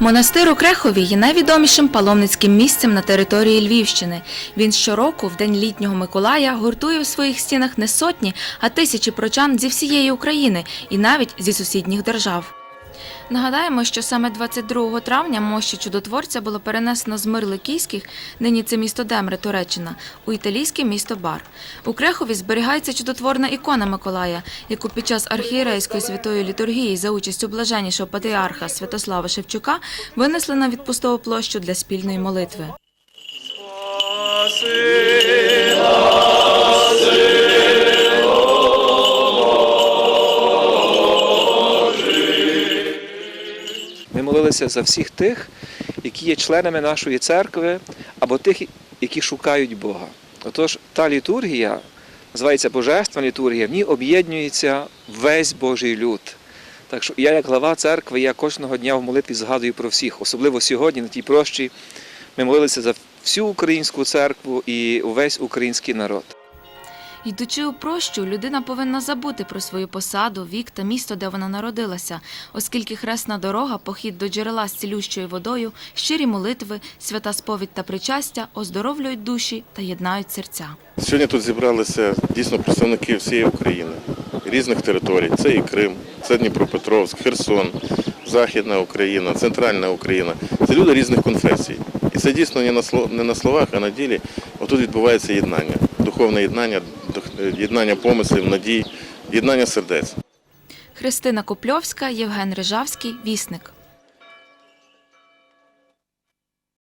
Монастир у Крехові є найвідомішим паломницьким місцем на території Львівщини. Він щороку, в день літнього Миколая, гуртує в своїх стінах не сотні, а тисячі прочан зі всієї України і навіть зі сусідніх держав. Нагадаємо, що саме 22 травня мощі чудотворця було перенесено з мир Ликійських, нині це місто Демре, Туреччина, у італійське місто Бар. У Крехові зберігається чудотворна ікона Миколая, яку під час архієрейської святої літургії за участю блаженнішого патріарха Святослава Шевчука винесли на відпустову площу для спільної молитви. Ми молилися за всіх тих, які є членами нашої церкви, або тих, які шукають Бога. Отож, та літургія називається Божественна літургія, в ній об'єднується весь Божий люд. Так що я, як глава церкви, я кожного дня в молитві згадую про всіх, особливо сьогодні, на тій прощі, ми молилися за всю українську церкву і увесь український народ. Йдучи у прощу, людина повинна забути про свою посаду, вік та місто, де вона народилася, оскільки хресна дорога, похід до джерела з цілющою водою, щирі молитви, свята сповідь та причастя оздоровлюють душі та єднають серця. Сьогодні тут зібралися дійсно представники всієї України, різних територій. Це і Крим, це Дніпропетровськ, Херсон, Західна Україна, Центральна Україна. Це люди різних конфесій. І це дійсно не на сло- на словах, а на ділі. Отут відбувається єднання, духовне єднання, єднання помислів, надій, єднання сердець. Христина Копльовська, Євген Рижавський, Вісник.